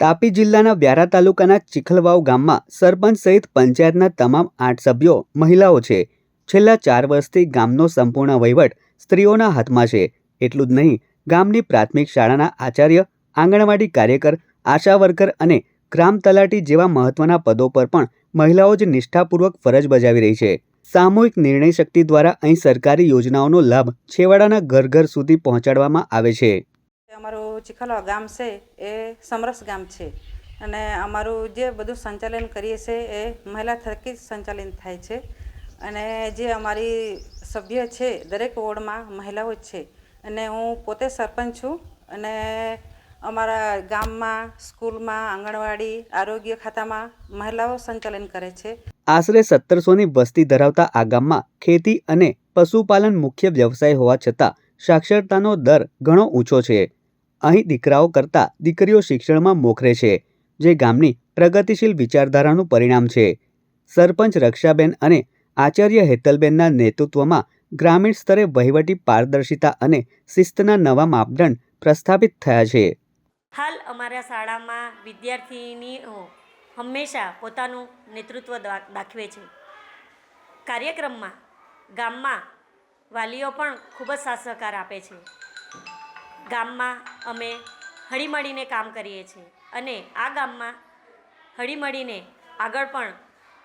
તાપી જિલ્લાના વ્યારા તાલુકાના ચીખલવાવ ગામમાં સરપંચ સહિત પંચાયતના તમામ આઠ સભ્યો મહિલાઓ છે. છેલ્લા ચાર વર્ષથી ગામનો સંપૂર્ણ વહીવટ સ્ત્રીઓના હાથમાં છે. એટલું જ નહીં, ગામની પ્રાથમિક શાળાના આચાર્ય, આંગણવાડી કાર્યકર, આશા વર્કર અને ગ્રામ તલાટી જેવા મહત્વના પદો પર પણ મહિલાઓ જ નિષ્ઠાપૂર્વક ફરજ બજાવી રહી છે. સામૂહિક નિર્ણય શક્તિ દ્વારા અહીં સરકારી યોજનાઓનો લાભ છેવાડાના ઘર ઘર સુધી પહોંચાડવામાં આવે છે. અમારું ચીખલવા ગામ છે, એ સમરસ ગામ છે. અને અમારું જે બધું સંચાલન કરીએ છીએ એ મહિલા થકી જ સંચાલન થાય છે. અને જે અમારી સભ્ય છે, દરેક વોર્ડમાં મહિલાઓ જ છે. અને હું પોતે સરપંચ છું અને અમારા ગામમાં, સ્કૂલમાં, આંગણવાડી, આરોગ્ય ખાતામાં મહિલાઓ સંચાલન કરે છે. આશરે સત્તરસોની વસ્તી ધરાવતા આ ગામમાં ખેતી અને પશુપાલન મુખ્ય વ્યવસાય હોવા છતાં સાક્ષરતાનો દર ઘણો ઊંચો છે. અહીં દીકરાઓ કરતાં દીકરીઓ શિક્ષણમાં મોખરે છે, જે ગામની પ્રગતિશીલ વિચારધારાનું પરિણામ છે. સરપંચ રક્ષાબેન અને આચાર્ય હેતલબેનના નેતૃત્વમાં ગ્રામીણ સ્તરે વહીવટી પારદર્શિતા અને શિસ્તના નવા માપદંડ પ્રસ્થાપિત થયા છે. હાલ અમારા શાળામાં વિદ્યાર્થીની હંમેશા પોતાનું નેતૃત્વ દાખવે છે. કાર્યક્રમમાં ગામમાં વાલીઓ પણ ખૂબ જ સાથ સહકાર આપે છે. ગામમાં અમે હળીમળીને કામ કરીએ છીએ. અને આ ગામમાં હળીમળીને આગળ પણ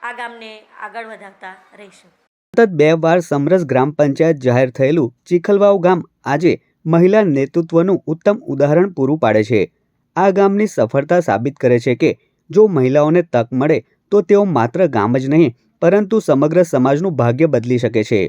આ ગામને આગળ વધારતા રહીશું. સતત બે વાર સમરસ ગ્રામ પંચાયત જાહેર થયેલું ચીખલવાવ ગામ આજે મહિલા નેતૃત્વનું ઉત્તમ ઉદાહરણ પૂરું પાડે છે. આ ગામની સફળતા સાબિત કરે છે કે જો મહિલાઓને તક મળે તો તેઓ માત્ર ગામ જ નહીં, પરંતુ સમગ્ર સમાજનું ભાગ્ય બદલી શકે છે.